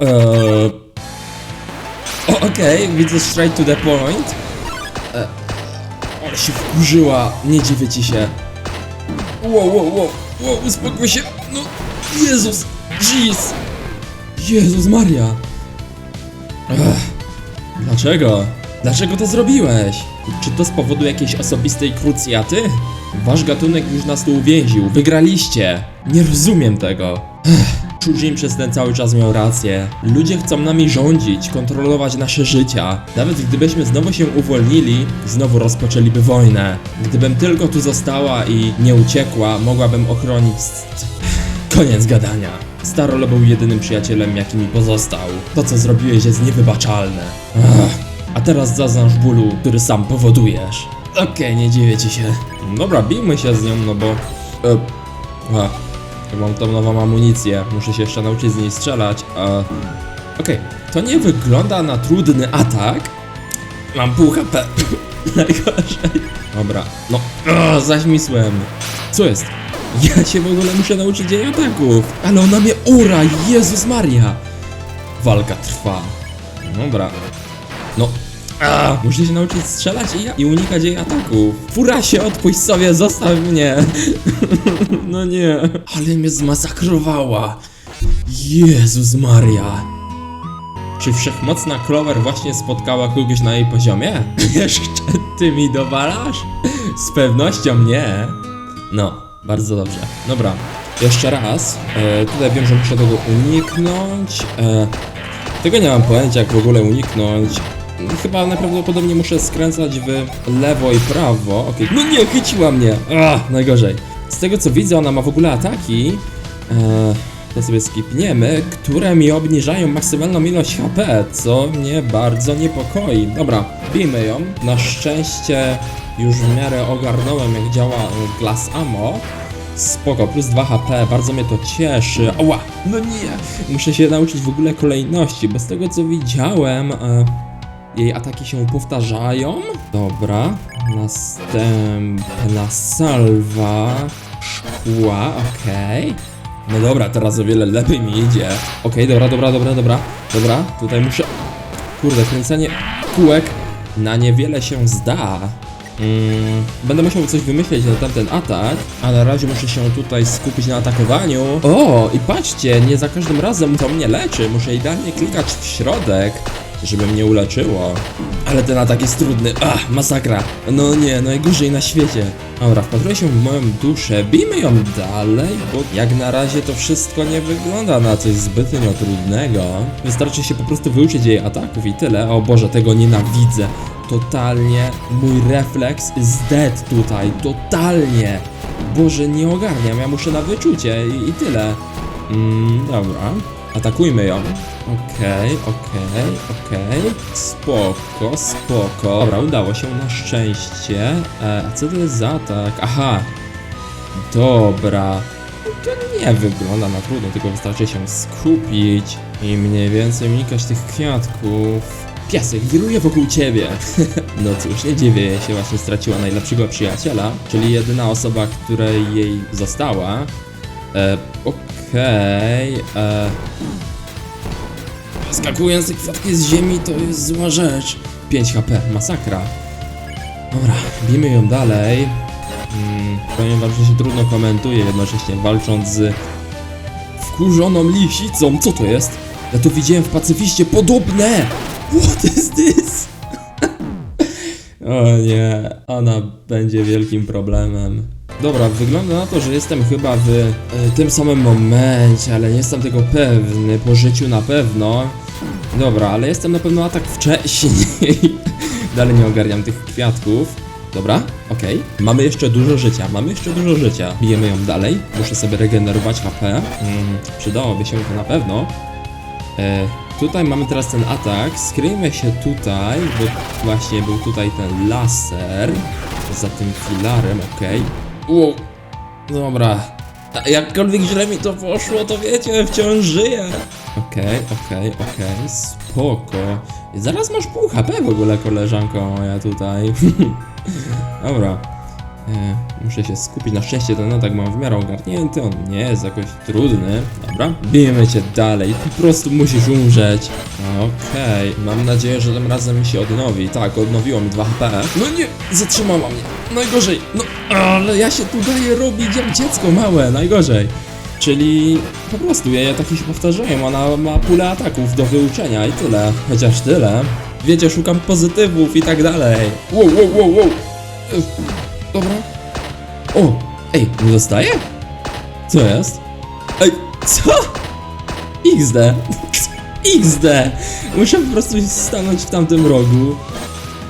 Eee... Okej, widzę straight to the point. Eee... Ale się wkurzyła, nie dziwię ci się. Wow, wow, wow, wow, uspokój się. No, Jezus, jeez. Jezus Maria. Ech, dlaczego? Dlaczego to zrobiłeś? Czy to z powodu jakiejś osobistej krucjaty? Wasz gatunek już nas tu uwięził. Wygraliście. Nie rozumiem tego. Ech, Chujin przez ten cały czas miał rację. Ludzie chcą nami rządzić, kontrolować nasze życia. Nawet gdybyśmy znowu się uwolnili, znowu rozpoczęliby wojnę. Gdybym tylko tu została i nie uciekła, mogłabym ochronić... Koniec gadania. Starol był jedynym przyjacielem, jaki mi pozostał. To, co zrobiłeś, jest niewybaczalne. A teraz zaznasz bólu, który sam powodujesz. Okej, nie dziwię ci się. Dobra, bijmy się z nią, no bo... E, ja mam tą nową amunicję, muszę się jeszcze nauczyć z niej strzelać, a... Okej, to nie wygląda na trudny atak. Mam pół HP. Najgorzej. Dobra, no, o, zaśmisłem. Co jest? Ja się w ogóle muszę nauczyć jej ataków. Ale ona mnie ura, Jezus Maria. Walka trwa. Dobra. No. A, muszę się nauczyć strzelać i, i unikać jej ataków. Fura się, odpuść sobie, zostaw mnie. no nie. Ale mnie zmasakrowała. Jezus Maria. Czy wszechmocna Clover właśnie spotkała kogoś na jej poziomie? Jeszcze ty mi dowalasz? Z pewnością nie. No, bardzo dobrze. Dobra, jeszcze raz. E, tutaj wiem, że muszę tego uniknąć. E, tego nie mam pojęcia, jak w ogóle uniknąć. Chyba najprawdopodobniej muszę skręcać w lewo i prawo. Okej, no nie, chyciła mnie. Ah, najgorzej. Z tego co widzę, ona ma w ogóle ataki. E, to sobie skipniemy, które mi obniżają maksymalną ilość HP, co mnie bardzo niepokoi. Dobra, bijmy ją. Na szczęście już w miarę ogarnąłem, jak działa e, Glass Ammo. Spoko, plus 2 HP, bardzo mnie to cieszy. Ała, no nie! Muszę się nauczyć w ogóle kolejności, bo z tego co widziałem, e, jej ataki się powtarzają. Dobra, następna salwa szkła, okej. No dobra, teraz o wiele lepiej mi idzie. Okej, dobra, dobra, dobra, dobra. Dobra, tutaj muszę... Kurde, kręcenie kółek na niewiele się zda. Mm, będę musiał coś wymyśleć na tamten atak, a na razie muszę się tutaj skupić na atakowaniu. O, i patrzcie, nie za każdym razem to mnie leczy. Muszę idealnie klikać w środek, żeby mnie uleczyło. Ale ten atak jest trudny. Ach, masakra. No nie, najgorzej na świecie. Dobra, wpatruję się w moją duszę. Bijmy ją dalej, bo jak na razie to wszystko nie wygląda na coś zbytnio trudnego. Wystarczy się po prostu wyuczyć jej ataków i tyle. O Boże, tego nienawidzę. Totalnie mój refleks is dead tutaj. Totalnie. Boże, nie ogarniam. Ja muszę na wyczucie i, i tyle. Mm, dobra. Atakujmy ją. Okej, okej, okej. Spoko, spoko. Dobra, udało się na szczęście. E, a co to jest za atak? Aha. Dobra. To nie wygląda na trudno, tylko wystarczy się skupić i mniej więcej unikać tych kwiatków. Piasek wiruje wokół ciebie. no cóż, nie dziwię się, właśnie straciła najlepszego przyjaciela, czyli jedyna osoba, której jej została. E, okej, e... Skakujące kwiatki z ziemi to jest zła rzecz. 5 HP, masakra. Dobra, bijmy ją dalej. Mm, powiem się trudno komentuje, jednocześnie walcząc z wkurzoną lisicą. Co to jest? Ja to widziałem w Pacyfiście podobne! What is this? o nie, ona będzie wielkim problemem. Dobra, wygląda na to, że jestem chyba w e, tym samym momencie, ale nie jestem tego pewny, po życiu na pewno. Dobra, ale jestem na pewno atak wcześniej. Dalej nie ogarniam tych kwiatków. Dobra, okej. Mamy jeszcze dużo życia, mamy jeszcze dużo życia. Bijemy ją dalej. Muszę sobie regenerować HP. Mm, przydałoby się to na pewno. E, tutaj mamy teraz ten atak. Skryjmy się tutaj, bo właśnie był tutaj ten laser. Za tym filarem, okej. Wow. Dobra. A Jakkolwiek źle mi to poszło, to wiecie, wciąż żyję. Okej, okej, okej, spoko. Zaraz masz pół HP w ogóle, koleżanko moja tutaj. Dobra. E, muszę się skupić. Na szczęście ten atak mam w miarę ogarnięty. On nie jest jakoś trudny. Dobra, bijemy cię dalej. Po prostu musisz umrzeć. Okej, mam nadzieję, że tym razem mi się odnowi. Tak, odnowiło mi 2 HP. No nie, zatrzymała mnie. Najgorzej. No, ale ja się tu daję robić jak dziecko małe. Najgorzej. Czyli po prostu jej ataki się powtarzają, ona ma pulę ataków do wyuczenia i tyle. Chociaż tyle. Wiecie, szukam pozytywów i tak dalej. Wow, wow, wow, wow. Dobra. O, ej, nie dostaję? Co jest? Ej, co? XD. XD. Muszę po prostu stanąć w tamtym rogu.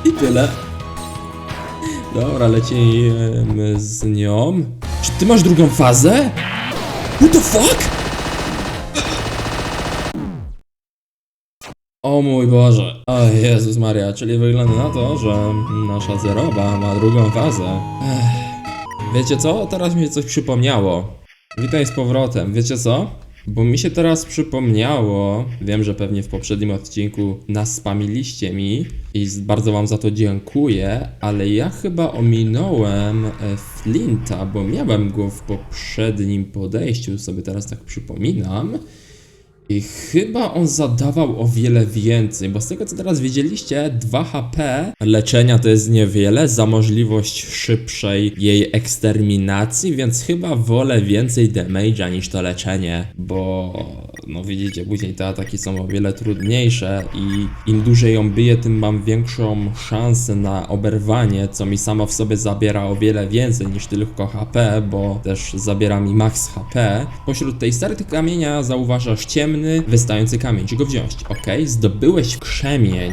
I tyle. Dobra, lecimy z nią. Czy ty masz drugą fazę? What the fuck? O mój Boże. O Jezus Maria, czyli wygląda na to, że nasza zeroba ma drugą fazę. Ech. Wiecie co? Teraz mi się coś przypomniało. Witaj z powrotem. Wiecie co? Bo mi się teraz przypomniało, wiem, że pewnie w poprzednim odcinku naspamiliście mi i bardzo wam za to dziękuję, ale ja chyba ominąłem e, Flinta, bo miałem go w poprzednim podejściu, sobie teraz tak przypominam. I chyba on zadawał o wiele więcej, bo z tego co teraz widzieliście, 2 HP leczenia to jest niewiele, za możliwość szybszej jej eksterminacji, więc chyba wolę więcej damage'a niż to leczenie, bo no widzicie, później te ataki są o wiele trudniejsze i im dłużej ją biję, tym mam większą szansę na oberwanie, co mi samo w sobie zabiera o wiele więcej niż tylko HP, bo też zabiera mi max HP. Pośród tej sterty kamienia zauważasz ciemny, wystający kamień. Czy go wziąć? Ok, zdobyłeś krzemień.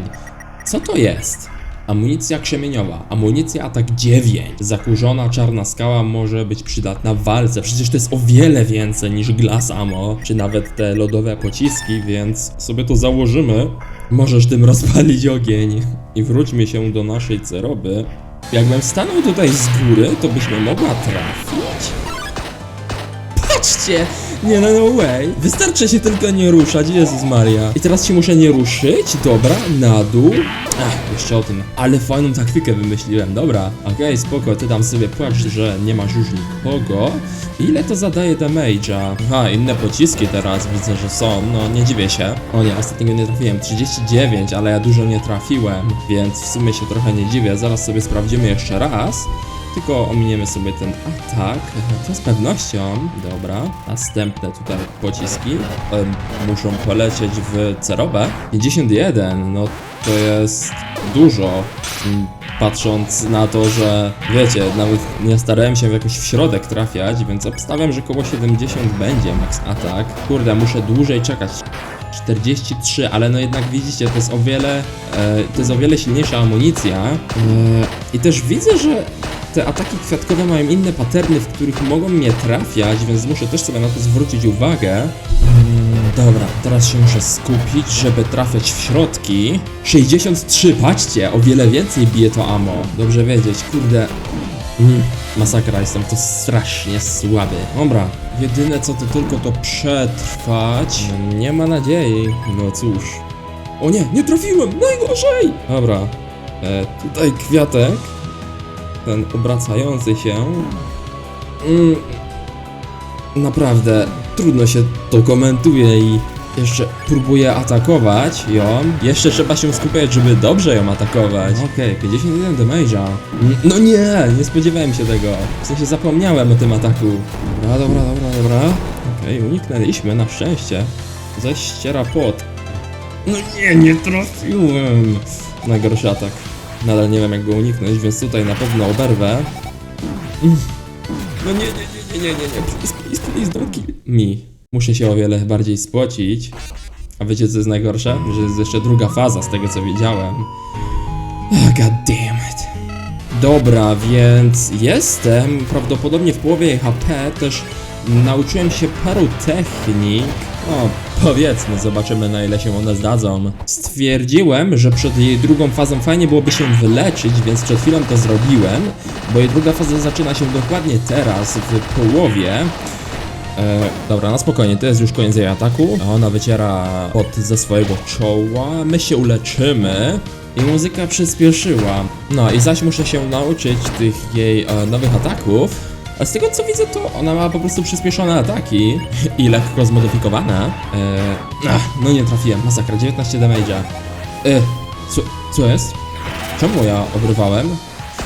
Co to jest? Amunicja krzemieniowa, amunicja atak 9. Zakurzona czarna skała może być przydatna w walce. Przecież to jest o wiele więcej niż glass ammo, czy nawet te lodowe pociski, więc sobie to założymy. Możesz tym rozpalić ogień. I wróćmy się do naszej ceroby. Jakbym stanął tutaj z góry, to byś mnie mogła trafić? Patrzcie! Nie no, no way. Wystarczy się tylko nie ruszać, Jezus Maria. I teraz się muszę nie ruszyć, dobra, na dół. Ach, jeszcze o tym. Ale fajną taktykę wymyśliłem, dobra. Okej, spoko, ty tam sobie płacz, że nie masz już nikogo. Ile to zadaje damage'a? Aha, inne pociski teraz widzę, że są, no nie dziwię się. O nie, ostatniego nie trafiłem, 39, ale ja dużo nie trafiłem, więc w sumie się trochę nie dziwię. Zaraz sobie sprawdzimy jeszcze raz. Tylko ominiemy sobie ten atak. To z pewnością. Dobra. Następne tutaj pociski em, muszą polecieć w cerobę. 51, no to jest dużo. Mm, Patrząc na to, że wiecie, nawet nie starałem się jakoś w środek trafiać, więc obstawiam, że koło 70 będzie max atak. Kurde, muszę dłużej czekać. 43, ale no jednak widzicie, to jest o wiele, e, to jest o wiele silniejsza amunicja. E, I też widzę, że te ataki kwiatkowe mają inne paterny, w których mogą mnie trafiać, więc muszę też sobie na to zwrócić uwagę. Mm, dobra, teraz się muszę skupić, żeby trafiać w środki. 63, patrzcie, o wiele więcej bije to ammo. Dobrze wiedzieć, kurde. Mm, masakra, jestem to strasznie słaby. Dobra, jedyne co to tylko to przetrwać. No, nie ma nadziei. No cóż. O nie, nie trafiłem, najgorzej! Dobra, e, tutaj kwiatek. Ten obracający się. Mm, naprawdę, trudno się to komentuje i jeszcze próbuję atakować ją. Jeszcze trzeba się skupiać, żeby dobrze ją atakować. Okej, 51 damage'a. No nie, nie spodziewałem się tego. W sensie zapomniałem o tym ataku. Dobra, dobra, dobra, dobra. Okej, uniknęliśmy, na szczęście. Zaś ściera pot. No nie, nie trafiłem. Najgorszy atak. Nadal nie wiem jak go uniknąć, więc tutaj na pewno oberwę. No nie, nie, nie, nie, nie, nie, nie, please, please, please, don't kill me. Muszę się o wiele bardziej spocić. A wiecie co jest najgorsze? Że jest jeszcze druga faza z tego co widziałem. Oh, God damn it. Dobra, więc jestem prawdopodobnie w połowie HP, też nauczyłem się paru technik. O, powiedzmy, zobaczymy na ile się one zdadzą. Stwierdziłem, że przed jej drugą fazą fajnie byłoby się wyleczyć, więc przed chwilą to zrobiłem, bo jej druga faza zaczyna się dokładnie teraz, w połowie. E, dobra, na spokojnie, to jest już koniec jej ataku. A Ona wyciera pot ze swojego czoła. My się uleczymy. I muzyka przyspieszyła. No i zaś muszę się nauczyć tych jej e, nowych ataków. A z tego co widzę, to ona ma po prostu przyspieszone ataki i lekko zmodyfikowane. E, ach, no nie trafiłem, masakra, 19 damage'a. E, co, co jest? Czemu ja obrywałem?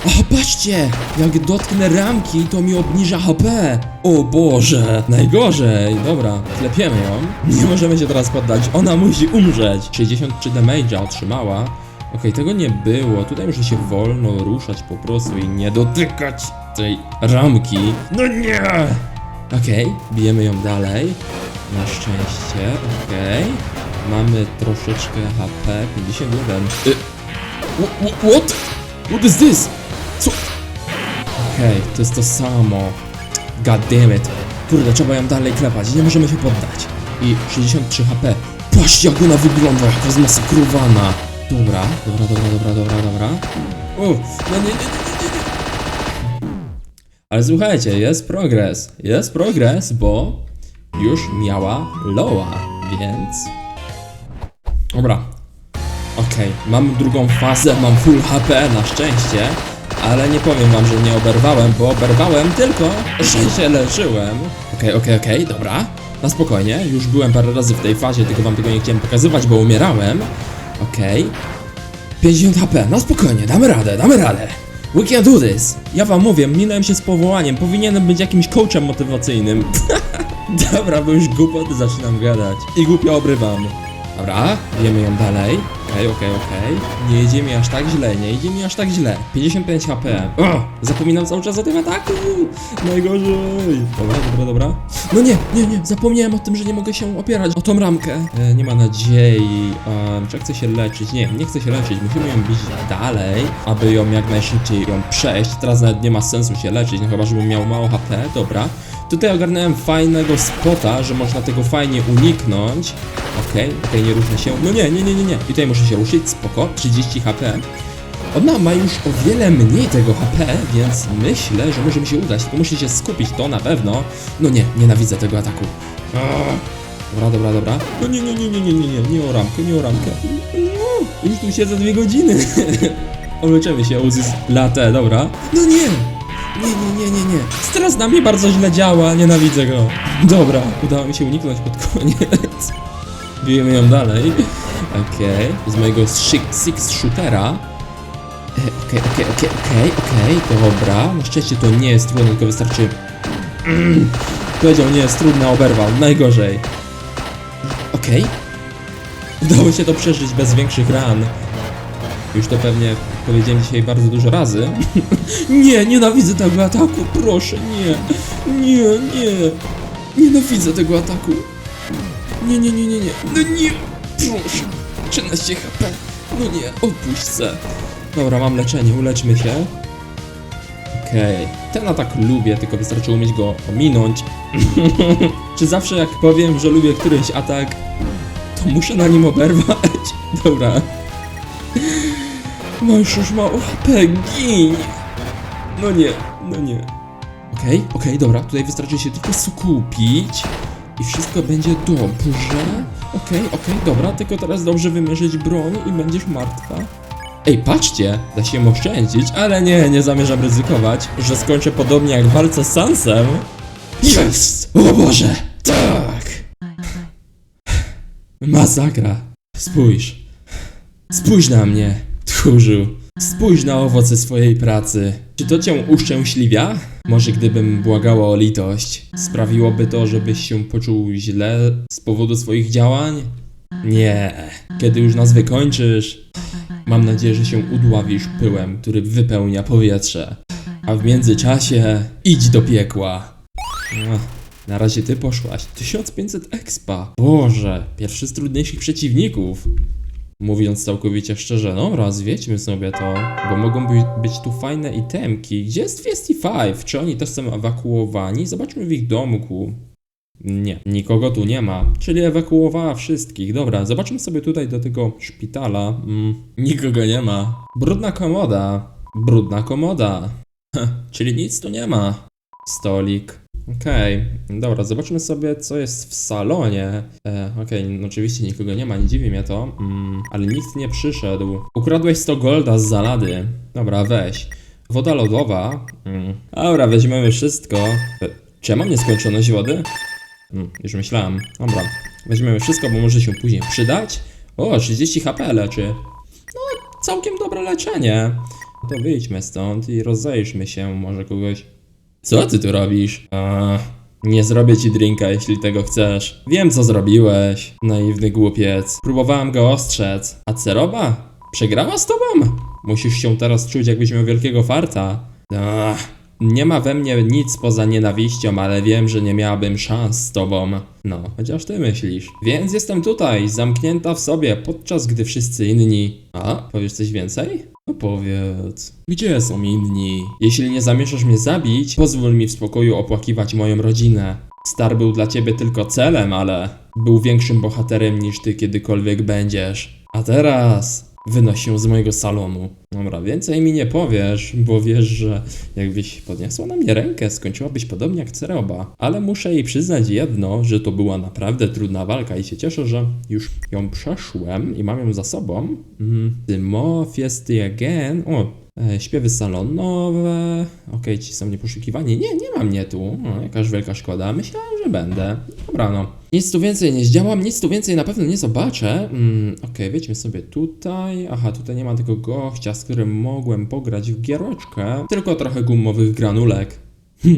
O, patrzcie! Jak dotknę ramki, to mi obniża HP! O Boże! Najgorzej! Dobra, klepiemy ją. Nie możemy się teraz poddać, ona musi umrzeć! 63 damage'a otrzymała. Okej, tego nie było. Tutaj muszę się wolno ruszać po prostu i nie dotykać tej ramki. No nie! Okej, bijemy ją dalej. Na szczęście, okej. Mamy troszeczkę HP, 51. Y Wh- wh- What? What is this? Co? Okej, to jest to samo. God damn it. Kurde, trzeba ją dalej klepać, nie możemy się poddać. I 63 HP. Patrzcie jak ona wygląda, jaka zmasakrowana. Dobra, dobra, dobra, dobra, dobra, dobra. O, no nie, nie, nie, nie, nie. Ale słuchajcie, jest progres. Jest progres, bo już miała Loa, więc... Dobra, Okej, mam drugą fazę, mam full HP na szczęście, ale nie powiem wam, że nie oberwałem, bo oberwałem tylko, że się leczyłem. Okej, okej, okej, dobra, na spokojnie, już byłem parę razy w tej fazie, tylko wam tego nie chciałem pokazywać, bo umierałem. Okej, 50 HP, na spokojnie, damy radę, damy radę. We can do this! Ja wam mówię, minąłem się z powołaniem, powinienem być jakimś coachem motywacyjnym. Dobra, bo już głupoty zaczynam gadać. I głupio obrywam. Dobra, wiemy ją dalej. Okej, okej, okej. Nie jedzie mi aż tak źle, nie jedzie mi aż tak źle. 55 HP. O, zapominam cały czas o tym ataku. Najgorzej. Dobra, dobra, dobra. No nie, nie, nie, zapomniałem o tym, że nie mogę się opierać o tą ramkę. E, nie ma nadziei. Um, czy chcę się leczyć? Nie, nie chcę się leczyć. Musimy ją bić dalej, aby ją jak najszybciej ją przejść. Teraz nawet nie ma sensu się leczyć, no chyba, żebym miał mało HP. Dobra. Tutaj ogarnąłem fajnego spota, że można tego fajnie uniknąć. Okej, okej, nie ruszę się. No nie, nie, nie, nie, nie. I tutaj muszę się ruszyć, spoko. 30 HP. Ona ma już o wiele mniej tego HP, więc myślę, że może mi się udać. Tylko muszę się skupić, to na pewno. No nie, nienawidzę tego ataku. Dobra, dobra, dobra. No nie, nie, nie, nie, nie, nie, nie, nie o ramkę, nie o ramkę. No, już tu siedzę dwie godziny. Uleczymy się, Uzis latę, dobra. No nie! Nie, nie, nie, nie, nie. Teraz na mnie bardzo źle działa, nienawidzę go. Dobra, udało mi się uniknąć pod koniec. Bijemy ją dalej. Okej, z mojego six, shootera. E, Okej, okej, okej, okej, okej, dobra. Na szczęście to nie jest trudne, tylko wystarczy... Mm. Powiedział, nie jest trudne, oberwał. Najgorzej. Okej. Udało się to przeżyć bez większych ran. Już to pewnie powiedziałem dzisiaj bardzo dużo razy. nie, nienawidzę tego ataku, proszę, nie. Nie, nie. Nienawidzę tego ataku. Nie, nie, nie, nie, nie. No nie, proszę. 13 HP. No nie, odpuść. Dobra, mam leczenie, uleczmy się. Okej, ten atak lubię, tylko wystarczy umieć go ominąć. Czy zawsze jak powiem, że lubię któryś atak, to muszę na nim oberwać? Dobra. Masz już mało HP, gin! No nie, no nie. Okej, okej, dobra, tutaj wystarczy się tylko skupić i wszystko będzie dobrze. Okej, okej, dobra, tylko teraz dobrze wymierzyć broń i będziesz martwa. Ej, patrzcie, da się oszczędzić, ale nie, nie zamierzam ryzykować, że skończę podobnie jak w walce z Sansem. Jest! O Boże! Tak! Masakra. Spójrz. Spójrz na mnie, tchórzu. Spójrz na owoce swojej pracy. Czy to cię uszczęśliwia? Może gdybym błagała o litość, sprawiłoby to, żebyś się poczuł źle z powodu swoich działań? Nie. Kiedy już nas wykończysz, mam nadzieję, że się udławisz pyłem, który wypełnia powietrze. A w międzyczasie idź do piekła. Ach, na razie ty poszłaś. 1500 expa. Boże, pierwszy z trudniejszych przeciwników. Mówiąc całkowicie szczerze, no raz wiedźmy sobie to, bo mogą być, być tu fajne itemki. Gdzie jest 25? Czy oni też są ewakuowani? Zobaczmy w ich domku. Nie, nikogo tu nie ma, czyli ewakuowała wszystkich. Dobra, zobaczmy sobie tutaj do tego szpitala. Mm, nikogo nie ma. Brudna komoda. Brudna komoda. Czyli nic tu nie ma. Stolik. Okej, dobra, zobaczmy sobie, co jest w salonie. E, Okej, no oczywiście nikogo nie ma, nie dziwi mnie to, mm, ale nikt nie przyszedł. Ukradłeś 100 golda z zalady. Dobra, weź. Woda lodowa. Mm. Dobra, weźmiemy wszystko. E, czy ja mam nieskończoność wody? Mm, już myślałem. Dobra, weźmiemy wszystko, bo może się później przydać. O, 30 HP leczy. No, całkiem dobre leczenie. To wyjdźmy stąd i rozejrzmy się, może kogoś co ty tu robisz? A, nie zrobię ci drinka, jeśli tego chcesz. Wiem, co zrobiłeś, naiwny głupiec. Próbowałem go ostrzec. A Ceroba? Przegrała z tobą? Musisz się teraz czuć, jakbyś miał wielkiego farta. Ach, nie ma we mnie nic poza nienawiścią, ale wiem, że nie miałabym szans z tobą. No, chociaż ty myślisz. Więc jestem tutaj, zamknięta w sobie, podczas gdy wszyscy inni... A, powiesz coś więcej? No powiedz, gdzie są inni? Jeśli nie zamierzasz mnie zabić, pozwól mi w spokoju opłakiwać moją rodzinę. Star był dla ciebie tylko celem, ale był większym bohaterem niż ty kiedykolwiek będziesz. A teraz wynoś się z mojego salonu. Dobra, więcej mi nie powiesz, bo wiesz, że jakbyś podniosła na mnie rękę, skończyłabyś podobnie jak Ceroba. Ale muszę jej przyznać jedno, że to była naprawdę trudna walka i się cieszę, że już ją przeszłem i mam ją za sobą. Mm. Tymo, fiesty again. O, śpiewy salonowe. Okej, ci są nieposzukiwani. Nie, nie ma mnie tu. O, jakaż wielka szkoda. Myślałem, że będę. Dobra, no. Nic tu więcej nie zdziałam, nic tu więcej na pewno nie zobaczę. Mm, Okej, wejdźmy sobie tutaj. Aha, tutaj nie ma tego gościa, z którym mogłem pograć w giereczkę. Tylko trochę gumowych granulek.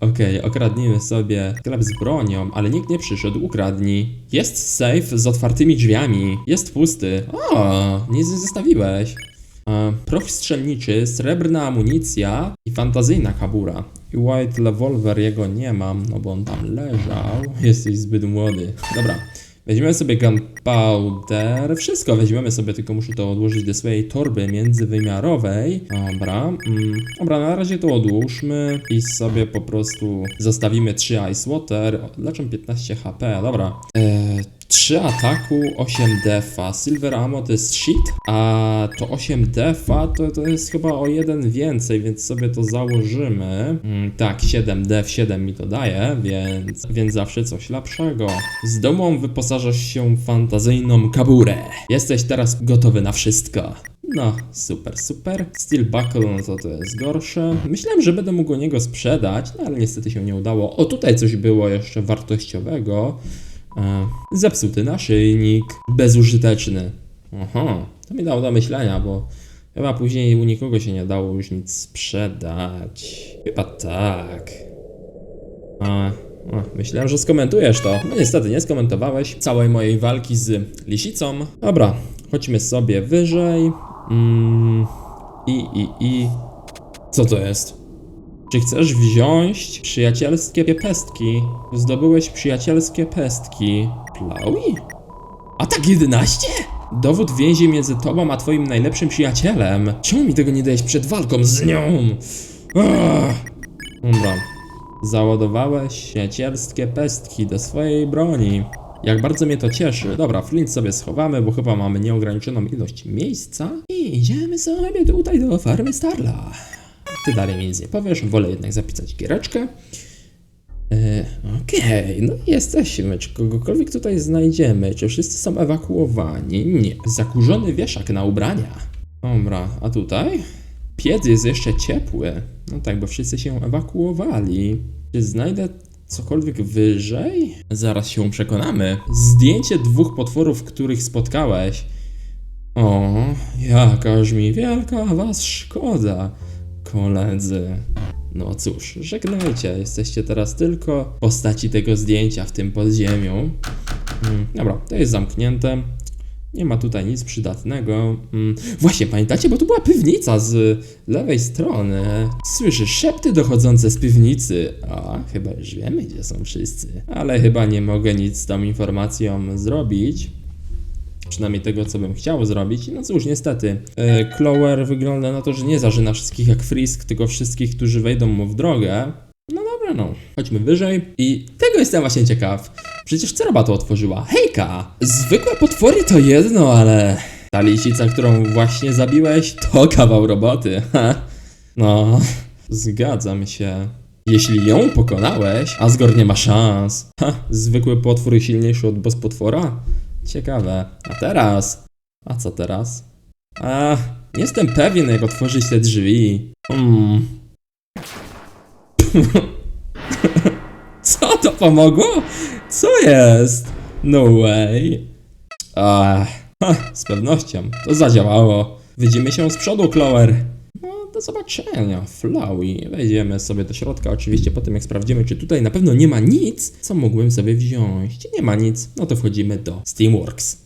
Okej, okradnijmy sobie sklep z bronią, ale nikt nie przyszedł, ukradnij. Jest safe z otwartymi drzwiami. Jest pusty. O, nic nie zostawiłeś. E, proch strzelniczy, srebrna amunicja i fantazyjna kabura. I white revolver jego nie mam, no bo on tam leżał. Jesteś zbyt młody. Dobra. Weźmiemy sobie gunpowder, wszystko weźmiemy sobie, tylko muszę to odłożyć do swojej torby międzywymiarowej. Dobra, mm, dobra, na razie to odłóżmy i sobie po prostu zostawimy 3 ice water, leczą 15 HP, dobra. Eee, 3 ataku, 8 defa, silver ammo to jest shit, a to 8 defa to, to jest chyba o jeden więcej, więc sobie to założymy. Mm, tak, 7 def, 7 mi to daje, więc, więc zawsze coś lepszego. Z domą wyposażasz się w fantazyjną kaburę. Jesteś teraz gotowy na wszystko. No, super, super. Steel Buckle, no to to jest gorsze. Myślałem, że będę mógł niego sprzedać, no ale niestety się nie udało. O, tutaj coś było jeszcze wartościowego. Zepsuty naszyjnik, bezużyteczny. Aha, to mi dało do myślenia, bo chyba później u nikogo się nie dało już nic sprzedać. Chyba tak. A, myślałem, że skomentujesz to. No niestety nie skomentowałeś całej mojej walki z lisicą. Dobra, chodźmy sobie wyżej. Mm, I, i, i. Co to jest? Czy chcesz wziąć przyjacielskie pestki? Zdobyłeś przyjacielskie pestki. Plaui? Atak 11? Dowód więzi między tobą a twoim najlepszym przyjacielem. Czemu mi tego nie dałeś przed walką z nią? Dobra. Załadowałeś przyjacielskie pestki do swojej broni. Jak bardzo mnie to cieszy. Dobra, flint sobie schowamy, bo chyba mamy nieograniczoną ilość miejsca. I idziemy sobie tutaj do farmy Starla. Ty dalej mi nic nie powiesz, wolę jednak zapisać giereczkę. E, Okej, no i jesteśmy. Czy kogokolwiek tutaj znajdziemy? Czy wszyscy są ewakuowani? Nie. Zakurzony wieszak na ubrania. Dobra, a tutaj? Piec jest jeszcze ciepły. No tak, bo wszyscy się ewakuowali. Czy znajdę cokolwiek wyżej? Zaraz się przekonamy. Zdjęcie dwóch potworów, których spotkałeś. O, jakaż mi wielka was szkoda, koledzy. No cóż, żegnajcie, jesteście teraz tylko postaci tego zdjęcia w tym podziemiu. Mm, dobra, to jest zamknięte. Nie ma tutaj nic przydatnego. Mm, właśnie, pamiętacie, bo tu była piwnica z lewej strony. Słyszę szepty dochodzące z piwnicy. A, chyba już wiemy, gdzie są wszyscy. Ale chyba nie mogę nic z tą informacją zrobić. Przynajmniej tego, co bym chciał zrobić. No cóż, niestety. E, Clower wygląda na to, że nie zażyna wszystkich jak Frisk, tylko wszystkich, którzy wejdą mu w drogę. No dobra, no. Chodźmy wyżej. I tego jestem właśnie ciekaw. Przecież Ceroba to otworzyła. Hejka! Zwykłe potwory to jedno, ale... Ta lisica, którą właśnie zabiłeś, to kawał roboty. No, zgadzam się. Jeśli ją pokonałeś, Asgore nie ma szans. Ha, zwykły potwór silniejszy od boss potwora? Ciekawe. A teraz? A co teraz? A, nie jestem pewien, jak otworzyć te drzwi. Hmm. Co to pomogło? Co jest? No way. Ach, ha, z pewnością. To zadziałało. Widzimy się z przodu, Clover. Do zobaczenia, Flowey. Wejdziemy sobie do środka, oczywiście po tym jak sprawdzimy, czy tutaj na pewno nie ma nic, co mógłbym sobie wziąć. Nie ma nic, no to wchodzimy do Steamworks.